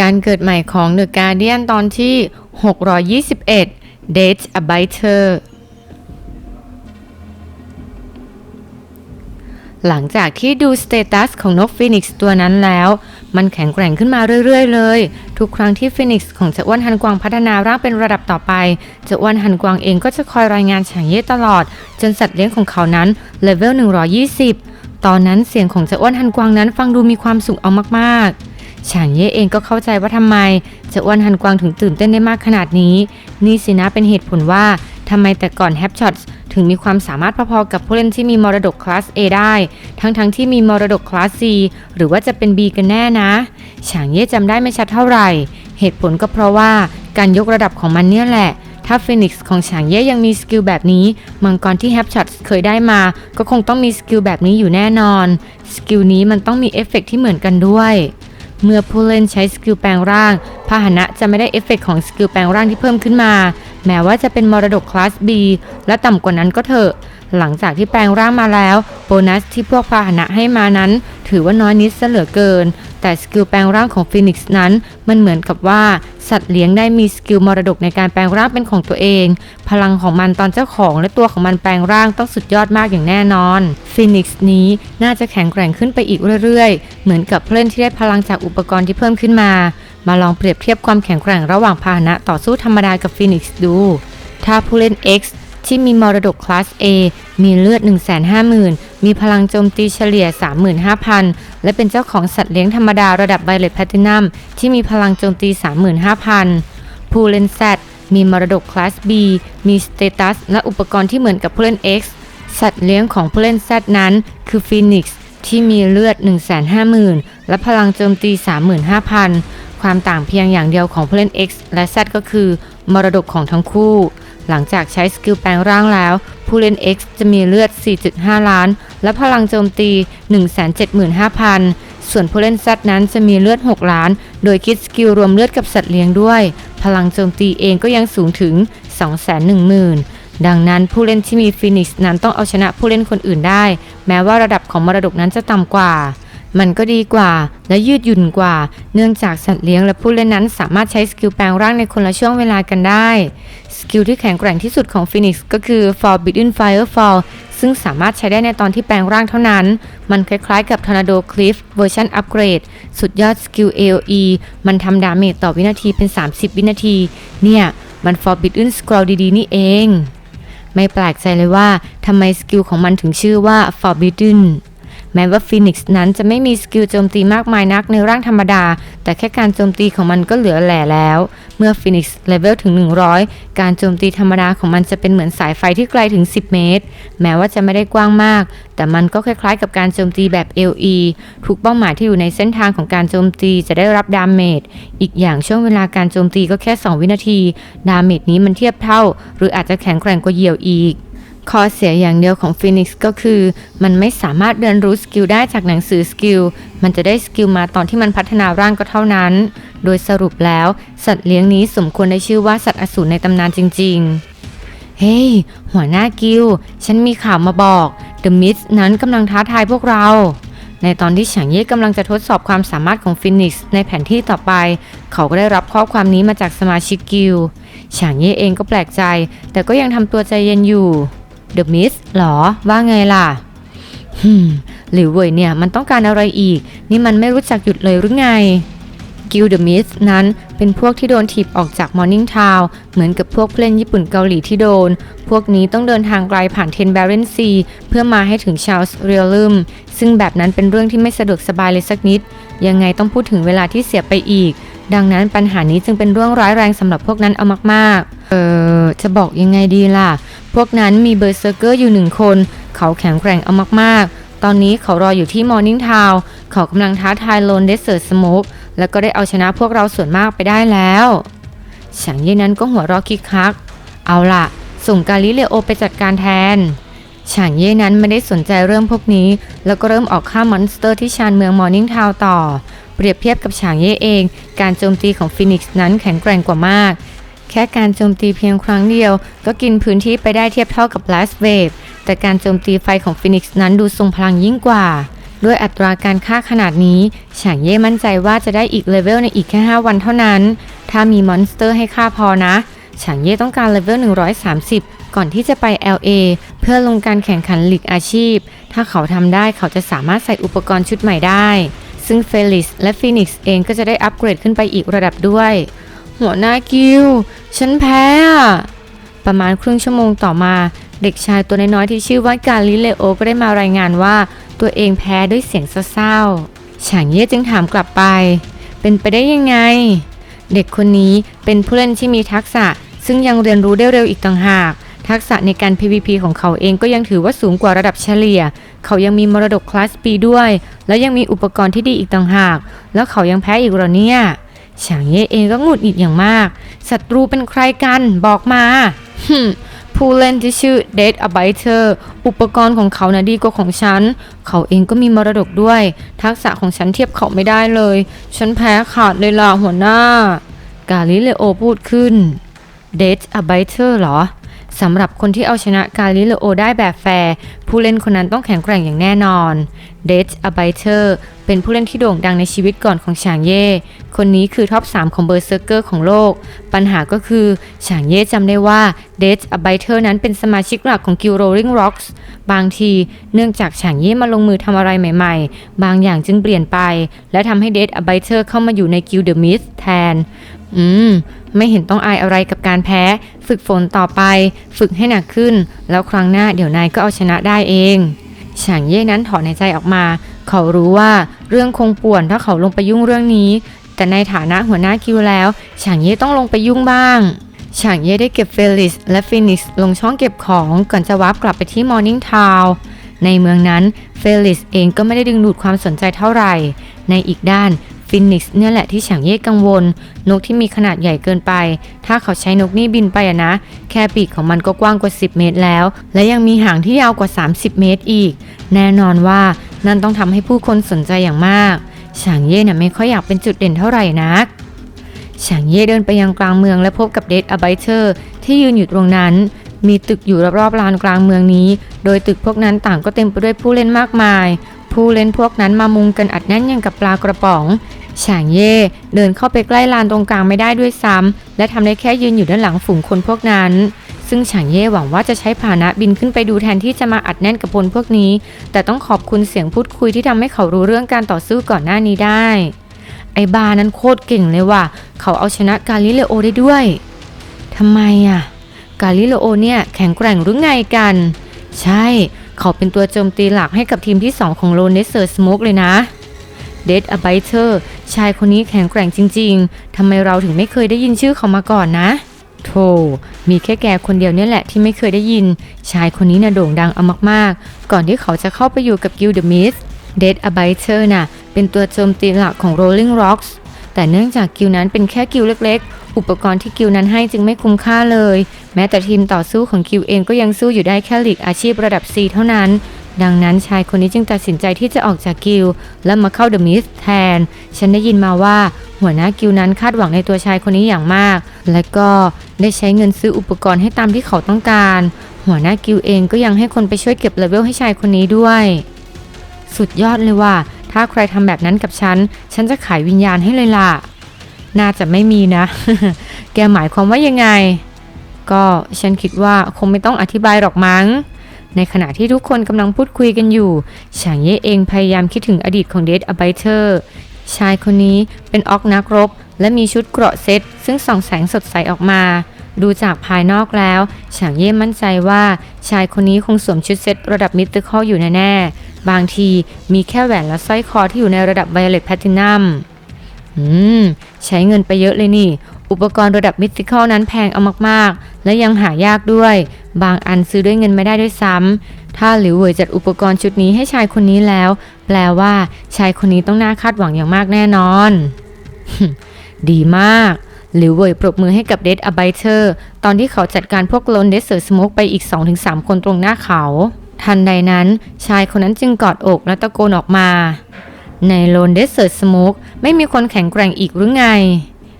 การเกิดใหม่ของ The Guardian ตอนที่ 621 Date a Biter หลังจากที่ดูสเตตัสของนกฟีนิกซ์ตัวนั้นแล้ว มันแข็งแกร่งขึ้นมาเรื่อยๆเลย ทุกครั้งที่ฟีนิกซ์ของเจ้าอ้วนฮันกวางพัฒนาร่างเป็นระดับต่อไปเจ้าอ้วนฮันกวางเองก็จะคอยรายงานฉางเย่ตลอด จนสัตว์เลี้ยงของเขานั้นเลเวล120 ตอนนั้นเสียงของเจ้าอ้วนฮันกวางนั้นฟังดูมีความสุขเอามากๆ ฉางเย่เองก็เข้าใจว่าทำไมเจ้าอ้วนฮันกวางถึงตื่นเต้นได้มากขนาดนี้ นี่สินะเป็นเหตุผลว่าทำไมแต่ก่อนแฮปช็อตถึงมีความสามารถพอๆกับผู้เล่นที่มีมรดกคลาส A ได้ ทั้งๆทที่มีมรดกคลาส C หรือว่าจะเป็น B กันแน่นะ ฉางเย่จำได้ไม่ชัดเท่าไหร่ เหตุผลก็เพราะว่าการยกระดับของมันเนี่ยแหละ ถ้าฟีนิกซ์ของฉางเย่ยังมีสกิลแบบนี้ มังกรที่แฮปช็อตเคยได้มา ก็คงต้องมีสกิลแบบนี้อยู่แน่นอน สกิลนี้มันต้องมีเอฟเฟกต์ที่เหมือนกันด้วย เมื่อผู้เล่นใช้สกิลแปลงร่าง พาหนะจะไม่ได้เอฟเฟกต์ของสกิลแปลงร่างที่เพิ่มขึ้นมา แม้ว่าจะเป็นมรดกคลาส B และต่ำกว่านั้นก็เถอะ หลังจากที่แปลงร่างมาแล้ว โบนัสที่พวกพาหนะให้มานั้น ถือว่าน้อยนิดเหลือเกิน แต่สกิลแปลงร่างของฟีนิกซ์นั้น มันเหมือนกับว่าสัตว์เลี้ยงได้มีสกิลมรดกในการแปลงร่างเป็นของตัวเอง พลังของมันตอนเจ้าของและตัวของมันแปลงร่างต้องสุดยอดมากอย่างแน่นอนฟีนิกซ์นี้น่าจะแข็งแกร่งขึ้นไปอีกเรื่อยๆ เหมือนกับผู้เล่นที่ได้พลังจากอุปกรณ์ที่เพิ่มขึ้นมา มาลองเปรียบเทียบความแข็งแกร่งระหว่างพาหนะต่อสู้ธรรมดากับฟีนิกซ์ดู ถ้าผู้เล่น X ที่มีมรดกคลาส A มีเลือด 150,000 มีพลังโจมตีเฉลี่ย 35,000 และเป็นเจ้าของสัตว์เลี้ยงธรรมดาระดับไวเลตแพทินัมที่มีพลังโจมตี 35,000 ผู้เล่น Z มีมรดกคลาส B มีสเตตัสและอุปกรณ์ที่เหมือนกับผู้เล่น X สัตว์เลี้ยงของผู้เล่น Z นั้น คือฟีนิกซ์ที่มีเลือด 150,000 และพลังโจมตี 35,000 ความต่างเพียงอย่างเดียวของผู้เล่น X และ Z ก็คือ มรดกของทั้งคู่ หลังจากใช้สกิลแปลงร่างแล้ว ผู้เล่น X จะมีเลือด 4.5 ล้าน และพลังโจมตี 175,000 ส่วนผู้เล่น Z นั้นจะมีเลือด 6 ล้าน โดยคิดสกิลรวมเลือดกับสัตว์เลี้ยงด้วย พลังโจมตีเองก็ยังสูงถึง 210,000ดังนั้นผู้เล่นที่มีฟีนิกซ์นั้นต้องเอาชนะผู้เล่นคนอื่นได้ แม้ว่าระดับของมรดกนั้นจะต่ำกว่า มันก็ดีกว่า และยืดหยุ่นกว่า เนื่องจากสัตว์เลี้ยงและผู้เล่นนั้นสามารถใช้สกิลแปลงร่างในคนละช่วงเวลากันได้ สกิลที่แข็งแกร่งที่สุดของ Phoenix ก็คือ Forbidden Firefall ซึ่งสามารถใช้ได้ในตอนที่แปลงร่างเท่านั้น มันคล้ายๆกับ Tornado Cliff เวอร์ชันอัปเกรด สุดยอดสกิล AoE มันทำดาเมจต่อวินาทีเป็น 30 วินาที เนี่ย มัน Forbidden Scroll ดีๆ นี่เอง ไม่แปลกใจเลยว่าทำไมสกิลของมันถึงชื่อว่า Forbidden แม้ว่าฟีนิกซ์นั้นจะไม่มีสกิลโจมตีมากมายนักในร่างธรรมดา แต่แค่การโจมตีของมันก็เหลือแหล่แล้ว เมื่อฟีนิกซ์เลเวลถึง 100 การโจมตีธรรมดาของมันจะเป็นเหมือนสายไฟที่ไกลถึง 10 เมตร แม้ว่าจะไม่ได้กว้างมาก แต่มันก็คล้ายๆ กับการโจมตีแบบ LE ทุกเป้าหมายที่อยู่ในเส้นทางของการโจมตีจะได้รับดาเมจอีกอย่างช่วงเวลาการโจมตีก็แค่ 2 วินาที ดาเมจนี้มันเทียบเท่า หรืออาจจะแข็งแกร่งกว่าเหยี่ยวอีก ข้อเสียอย่างเดียวของฟีนิกซ์ก็คือ มันไม่สามารถเรียนรู้สกิลได้จากหนังสือสกิล มันจะได้สกิลมาตอนที่มันพัฒนาร่างก็เท่านั้น โดยสรุปแล้ว สัตว์เลี้ยงนี้สมควรได้ชื่อว่าสัตว์อสูรในตำนานจริง ๆ เฮ้ยหัวหน้ากิล ฉันมีข่าวมาบอก The m i s นั้นกำลังท้าทายพวกเรา ในตอนที่ฉางเย่กำลังจะทดสอบความสามารถของฟินิกซ์ในแผนที่ต่อไป เขาก็ได้รับข้อความนี้มาจากสมาชิกกิลฉางเย่เองก็แปลกใจ แต่ก็ยังทำตัวใจเย็นอยู่ The Mist หรอว่าไงล่ะฮึมหรือเว่ยเนี่ยมันต้องการอะไรอีก นี่มันไม่รู้จักหยุดเลยหรือไงกิลเดอะมิสนั้นเป็นพวกที่โดนถีบออกจากมอร์นิ่งทาวเหมือนกับพวกผู้เล่นญี่ปุ่นเกาหลีที่โดน พวกนี้ต้องเดินทางไกลผ่านเทนแบรเรนซีเพื่อมาให้ถึงชาลส์เรียลลึมซึ่งแบบนั้นเป็นเรื่องที่ไม่สะดวกสบายเลยสักนิด ยังไงต้องพูดถึงเวลาที่เสียไปอีก ดังนั้นปัญหานี้จึงเป็นเรื่องร้ายแรงสำหรับพวกนั้นเอามากๆ เออจะบอกยังไงดีล่ะ พวกนั้นมีเบอร์เซอร์เกอร์อยู่หนึ่งคน เขาแข็งแกร่งเอามากๆ ตอนนี้เขารออยู่ที่มอร์นิ่งทาวเขากำลังท้าทายโลนเดสเซอร์สโมกแล้วก็ได้เอาชนะพวกเราส่วนมากไปได้แล้วฉางเย่นั้นก็หัวเราะคิกคัก เอาล่ะ ส่งกาลิเลโอไปจัดการแทนฉางเย่นั้นไม่ได้สนใจเรื่องพวกนี้ แล้วก็เริ่มออกฆ่ามอนสเตอร์ที่ชานเมืองมอร์นิ่งทาวต่อ เปรียบเทียบกับฉางเย่เอง การโจมตีของฟินิกซ์นั้นแข็งแกร่งกว่ามาก แค่การโจมตีเพียงครั้งเดียว ก็กินพื้นที่ไปได้เทียบเท่ากับ Blast Wave แต่การโจมตีไฟของฟินิกซ์นั้นดูทรงพลังยิ่งกว่า ด้วยอัตราการค่าขนาดนี้ฉางเย่มั่นใจว่าจะได้อีกเลเวลในอีกแค่ 5 วันเท่านั้น ถ้ามีมอนสเตอร์ให้ค่าพอนะฉางเย่ต้องการเลเวล 130 ก่อนที่จะไป LA เพื่อลงการแข่งขันลีกอาชีพ ถ้าเขาทำได้เขาจะสามารถใส่อุปกรณ์ชุดใหม่ได้ ซึ่งเฟลิสและฟีนิกซ์เองก็จะได้อัปเกรดขึ้นไปอีกระดับด้วย หัวหน้ากิลฉันแพ้อะประมาณครึ่งชั่วโมงต่อมา เด็กชายตัวน้อยๆที่ชื่อว่ากาลิเลโอก็ได้มารายงานว่า ตัวเองแพ้ด้วยเสียงเศร้าๆฉางเย่จึงถามกลับไป เป็นไปได้ยังไง เด็กคนนี้เป็นผู้เล่นที่มีทักษะ ซึ่งยังเรียนรู้ได้เร็วอีกต่างหาก ทักษะในการ PVP ของเขาเองก็ยังถือว่าสูงกว่าระดับเฉลี่ย เขายังมีมรดกคลาส B ด้วย แล้วยังมีอุปกรณ์ที่ดีอีกต่างหาก แล้วเขายังแพ้อีกหรอเนี่ย ฉางเย่เองก็หงุดหงิดอย่างมาก ศัตรูเป็นใครกันบอกมาฮึผู้เล่นที่ชื่อ Dead a b i t e r อุปกรณ์ของเขานะ่ะดีกว่าของฉัน เขาเองก็มีมรดกด้วย ทักษะของฉันเทียบเขาไม่ได้เลย ฉันแพ้ขาดเลยล่ะหัวหน้า กาลิเลโอพูดขึ้น Dead a b i t e r เหรอ สำหรับคนที่เอาชนะกาลิเลโอได้แบบแฟร์ ผู้เล่นคนนั้นต้องแข็งแกร่งอย่างแน่นอน เดชอไบเ t อร์เป็นผู้เล่นที่โด่งดังในชีวิตก่อนของฉางเย่ คนนี้คือท็อป 3 ของเบอร์เซอร์เกอร์ของโลก ปัญหาก็คือฉางเย่จำได้ว่าเดชอไบเ t อร์นั้นเป็นสมาชิกหลักของกิลโรลิงร็อกส์บางทีเนื่องจากฉางเย่มาลงมือทำอะไรใหม่ๆ บางอย่างจึงเปลี่ยนไป และทำให้เดชอไบเ t อร์เข้ามาอยู่ในกิลเดอะมิสแทน อืม ไม่เห็นต้องอายอะไรกับการแพ้ ฝึกฝนต่อไป ฝึกให้หนักขึ้น แล้วครั้งหน้าเดี๋ยวนายก็เอาชนะได้เองฉางเย่นั้นถอนหายใจออกมา เขารู้ว่าเรื่องคงป่วนถ้าเขาลงไปยุ่งเรื่องนี้ แต่ในฐานะหัวหน้าคิวแล้วฉางเย่ต้องลงไปยุ่งบ้างฉางเย่ได้เก็บเฟลิสและฟินิกซ์ลงช่องเก็บของก่อนจะวาร์ปกลับไปที่มอร์นิ่งทาวน์ในเมืองนั้นเฟลิสเองก็ไม่ได้ดึงดูดความสนใจเท่าไหร่ ในอีกด้าน ฟินิกซ์เนี่ยแหละที่ฉางเย่กังวล นกที่มีขนาดใหญ่เกินไป ถ้าเขาใช้นกนี่บินไปอะนะ แค่ปีกของมันก็กว้างกว่า 10 เมตรแล้ว และยังมีหางที่ยาวกว่า 30 เมตรอีก แน่นอนว่านั่นต้องทำให้ผู้คนสนใจอย่างมากฉางเย่น่ะไม่ค่อยอยากเป็นจุดเด่นเท่าไหร่นักฉางเย่เดินไปยังกลางเมืองและพบกับเดดอ b ไบเ t อร์ที่ยืนอยู่ตรงนั้น มีตึกอยู่รอบๆลานกลางเมืองนี้ โดยตึกพวกนั้นต่างก็เต็มไปด้วยผู้เล่นมากมาย ผู้เล่นพวกนั้นมามุงกันอัดแน่นอย่างกับปลากระป๋อง ฉางเย่เดินเข้าไปใกล้ลานตรงกลางไม่ได้ด้วยซ้ำและทำได้แค่ยืนอยู่ด้านหลังฝูงคนพวกนั้น ซึ่งฉางเย่หวังว่าจะใช้พานะบินขึ้นไปดูแทนที่จะมาอัดแน่นกับพลพวกนี้ แต่ต้องขอบคุณเสียงพูดคุยที่ทำให้เขารู้เรื่องการต่อสู้ก่อนหน้านี้ได้ ไอบานั้นโคตรเก่งเลยว่ะเขาเอาชนะกาลิเลโอได้ด้วยทำไมอะกาลิเลโอเนี่ยแข็งแกร่งหรือไงกัน ใช่ เขาเป็นตัวโจมตีหลักให้กับทีมที่ 2 ของโลเนสเซอร์สโมกเลยนะเดดอ b ไบเ t อร์ ชายคนนี้แข็งแกร่งจริง ๆ ทำไมเราถึงไม่เคยได้ยินชื่อเขามาก่อนนะ โธ่ มีแค่แกคนเดียวเนี่ยแหละที่ไม่เคยได้ยิน ชายคนนี้น่ะโด่งดังเอามากๆ ก่อนที่เขาจะเข้าไปอยู่กับกิลเดอะมิสเดดอ b ไบเ t อร์น่ะ เป็นตัวโจมตีหลักของ Rolling Rocks แต่เนื่องจากกิลนั้นเป็นแค่กิลเล็กๆ อุปกรณ์ที่กิลนั้นให้จึงไม่คุ้มค่าเลย แม้แต่ทีมต่อสู้ของกิลเองก็ยังสู้อยู่ได้แค่ลีกอาชีพระดับ C เท่านั้น ดังนั้นชายคนนี้จึงตัดสินใจที่จะออกจากกิลและมาเข้าเดอะมิสแทน ฉันได้ยินมาว่าหัวหน้ากิลนั้นคาดหวังในตัวชายคนนี้อย่างมาก และก็ได้ใช้เงินซื้ออุปกรณ์ให้ตามที่เขาต้องการ หัวหน้ากิลเองก็ยังให้คนไปช่วยเก็บเลเวลให้ชายคนนี้ด้วย สุดยอดเลยว่ะถ้าใครทำแบบนั้นกับฉัน ฉันจะขายวิญญาณให้เลยล่ะ น่าจะไม่มีนะ แกหมายความว่ายังไง ก็ฉันคิดว่าคงไม่ต้องอธิบายหรอกมั้ง ในขณะที่ทุกคนกำลังพูดคุยกันอยู่ฉางเย่เองพยายามคิดถึงอดีตของเดดอไบเ t อร์ชายคนนี้เป็นออกนักรบ และมีชุดเกราะเซตซึ่งส่องแสงสดใสออกมา ดูจากภายนอกแล้วฉางเย่มั่นใจว่าชายคนนี้คงสวมชุดเซตระดับมิสเตอร์คออยู่แน่ๆบางทีมีแค่แหวนและสร้อยคอที่อยู่ในระดับไวโอเลตแพลตินัมอืม ใช้เงินไปเยอะเลยนี่ อุปกรณ์ระดับมิติคอลนั้นแพงเอามากๆ และยังหายากด้วย บางอันซื้อด้วยเงินไม่ได้ด้วยซ้ำ ถ้าหลิวเหวยจัดอุปกรณ์ชุดนี้ให้ชายคนนี้แล้ว แปลว่าชายคนนี้ต้องน่าคาดหวังอย่างมากแน่นอน ดีมากหลิวเหวยปรบมือให้กับเดดอ b ไบเ t อร์ตอนที่เขาจัดการพวกโลนเดสเซอร์สโมกไปอีก 2-3 คนตรงหน้าเขา ทันใดนั้น ชายคนนั้นจึงกอดอกและตะโกนออกมา ในโลนเดสเซอร์สโมกไม่มีคนแข็งแกร่งอีกหรือไง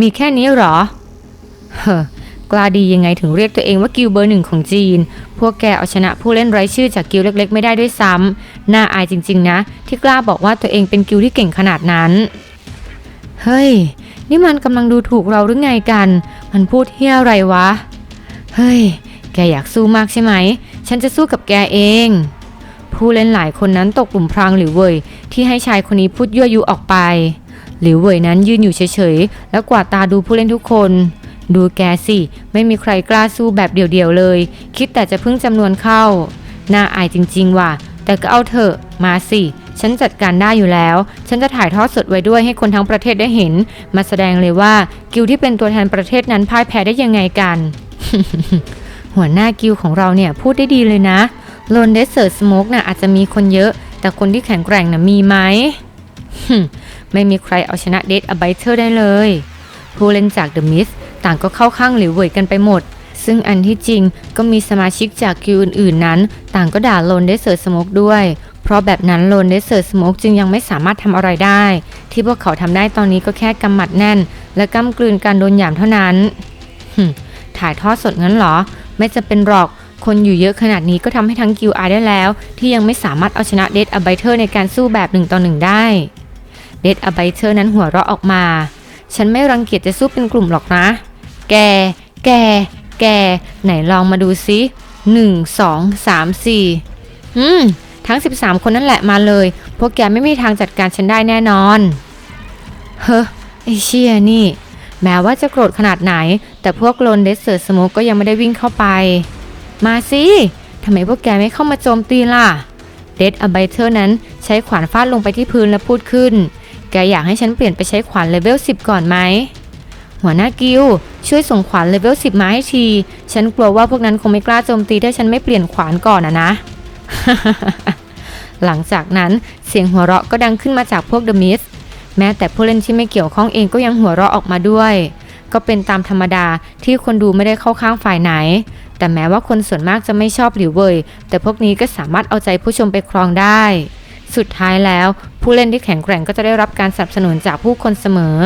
มีแค่นี้หรอ เฮ้อกล้าดียังไงถึงเรียกตัวเองว่ากิลเบอร์หนึ่งของจีน พวกแกเอาชนะผู้เล่นไร้ชื่อจากกิลเล็กๆ ไม่ได้ด้วยซ้ำ น่าอายจริงๆนะ ที่กล้าบอกว่าตัวเองเป็นกิลที่เก่งขนาดนั้น เฮ้ย นี่มันกำลังดูถูกเราหรือไงกัน มันพูดเฮี้ยอะไรวะ เฮ้ย แกอยากสู้มากใช่ไหม ฉันจะสู้กับแกเอง ผู้เล่นหลายคนนั้นตกกลุ่มพรางหลิวเว่ยที่ให้ชายคนนี้พูดยั่วยุออกไป หลิวเว่ยนั้นยืนอยู่เฉยๆ แล้วกวาดตาดูผู้เล่นทุกคน ดูแกสิ ไม่มีใครกล้าสู้แบบเดี่ยวๆเลย คิดแต่จะพึ่งจำนวนเข้า น่าอายจริงๆว่ะ แต่ก็เอาเถอะ มาสิ ฉันจัดการได้อยู่แล้ว ฉันจะถ่ายทอดสดไว้ด้วยให้คนทั้งประเทศได้เห็น มาแสดงเลยว่ากิลที่เป็นตัวแทนประเทศนั้นพ่ายแพ้ได้ยังไงกัน หัวหน้ากิลของเราเนี่ยพูดได้ดีเลยนะโลนเดสเซอร์สโมกน่ะอาจจะมีคนเยอะ แต่คนที่แข็งแกร่งน่ะมีไหม ไม่มีใครเอาชนะเดดอ b ไบเทอร์ได้เลย ผู้เล่นจากเดอะมิสต่างก็เข้าข้างหลิวเว่ยกันไปหมด ซึ่งอันที่จริงก็มีสมาชิกจากกิลอื่นๆนั้น ต่างก็ด่าโลนเดสเซอร์สโมกด้วย เพราะแบบนั้นโลนเดสเซอร์สโมกจึงยังไม่สามารถทำอะไรได้ ที่พวกเขาทำได้ตอนนี้ก็แค่กำหมัดแน่น และก้ำกลืนการโดนหยามเท่านั้นหึถ่ายทอดสดงั้นเหรอ ไม่จะเป็นหรอกคนอยู่เยอะขนาดนี้ก็ทำให้ทั้งกิลอาได้แล้ว ที่ยังไม่สามารถเอาชนะเดดอ b ไบเทอร์ในการสู้แบบหนึ่งต่อหนึ่งได้ เดดอ b ไบเทอร์นั้นหัวเราะออกมา ฉันไม่รังเกียจจะสู้เป็นกลุ่มหรอกนะ แก แก แก ไหนลองมาดูซิหนึ่งสองสามสี่อืม ทั้ง 13 คนนั่นแหละมาเลย พวกแกไม่มีทางจัดการฉันได้แน่นอน เฮ้อไอเชียนี่ แม้ว่าจะโกรธขนาดไหน แต่พวกโลนเดสเซอร์สโมกก็ยังไม่ได้วิ่งเข้าไป มาสิทำไมพวกแกไม่เข้ามาโจมตีล่ะ เดดอ b ไบเทอร์นั้นใช้ขวานฟาดลงไปที่พื้นและพูดขึ้น แกอยากให้ฉันเปลี่ยนไปใช้ขวานเลเวล10 ก่อนไหม หัวหน้ากิลช่วยส่งขวานเลเวล10 มาให้ที ฉันกลัวว่าพวกนั้นคงไม่กล้าโจมตีถ้าฉันไม่เปลี่ยนขวานก่อนอะนะ หลังจากนั้นเสียงหัวเราะก็ดังขึ้นมาจากพวกเดอะมิสแม้แต่ผู้เล่นที่ไม่เกี่ยวข้องเองก็ยังหัวเราะออกมาด้วย ก็เป็นตามธรรมดาที่คนดูไม่ได้เข้าข้างฝ่ายไหน แต่แม้ว่าคนส่วนมากจะไม่ชอบหลิวเว่ยแต่พวกนี้ก็สามารถเอาใจผู้ชมไปครองได้ สุดท้ายแล้ว ผู้เล่นที่แข็งแกร่งก็จะได้รับการสนับสนุนจากผู้คนเสมอ